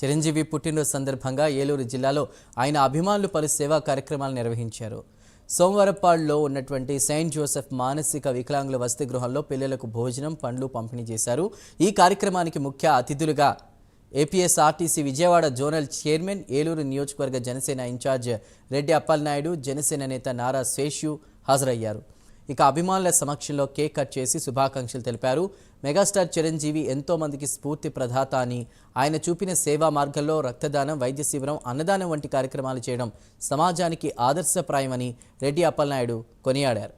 చిరంజీవి పుట్టినరోజు సందర్భంగా ఏలూరు జిల్లాలో ఆయన అభిమానులు పలు సేవా కార్యక్రమాలు నిర్వహించారు. సోమవారపాడులో ఉన్నటువంటి సెయింట్ జోసెఫ్ మానసిక వికలాంగుల వసతి గృహంలో పిల్లలకు భోజనం పండ్లు పంపిణీ చేశారు. ఈ కార్యక్రమానికి ముఖ్య అతిథులుగా APSRTC Vijayawada zonal chairman Eluru నియోజకవర్గ జనసేన ఇన్ఛార్జ్ రెడ్డి అప్పలనాయుడు జనసేన నేత నారా శేషు హాజరయ్యారు. ఇక అభిమానుల సమక్షంలో కేక్ కట్ చేసి శుభాకాంక్షలు తెలిపారు. మెగాస్టార్ చిరంజీవి ఎంతో మందికి స్ఫూర్తి ప్రదాత అని ఆయన చూపిన సేవా మార్గంలో రక్తదానం వైద్య శిబిరం అన్నదానం వంటి కార్యక్రమాలు చేయడం సమాజానికి ఆదర్శప్రాయమని రెడ్డి అప్పలనాయుడు కొనియాడారు.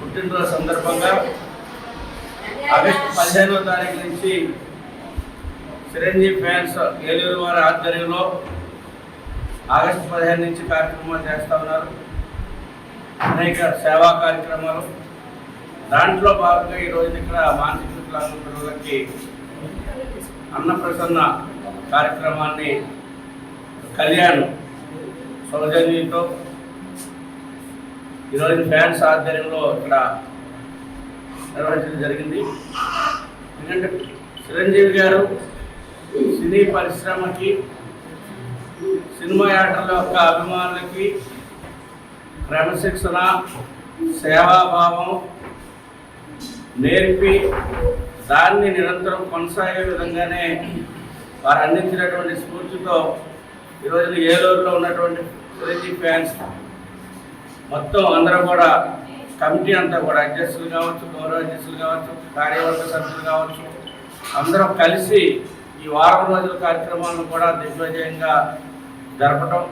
పుట్టినరోజు సందర్భంగా ఆగస్టు పదిహేనో తారీఖు నుంచి చిరంజీవి ఫ్యాన్స్ ఏలూరు వారి ఆధ్వర్యంలో ఆగస్టు పదిహేను నుంచి కార్యక్రమాలు చేస్తూ ఉన్నారు. అనేక సేవా కార్యక్రమాలు. దాంట్లో భాగంగా ఈరోజు ఇక్కడ మానసిక వికలాంగుల పిల్లలకి అన్నప్రసన్న కార్యక్రమాన్ని కళ్యాణ్ సౌజన్యంతో ఈరోజు ఫ్యాన్స్ ఆధ్వర్యంలో ఇక్కడ నిర్వహించడం జరిగింది. ఎందుకంటే చిరంజీవి గారు సినీ పరిశ్రమకి సినిమా యాటర్ల యొక్క అభిమానులకి క్రమశిక్షణ సేవాభావం నేర్పి దాన్ని నిరంతరం కొనసాగే విధంగానే వారు అందించినటువంటి స్ఫూర్తితో ఈరోజు ఏలూరులో ఉన్నటువంటి చిరంజీవి ఫ్యాన్స్ మొత్తం అందరూ కూడా కమిటీ అంతా కూడా అధ్యక్షులు కావచ్చు గౌరవ అధ్యక్షులు కావచ్చు కార్యవర్గ సభ్యులు కావచ్చు అందరం కలిసి ఈ వారం రోజుల కార్యక్రమాలను కూడా దిగ్విజయంగా జరపటం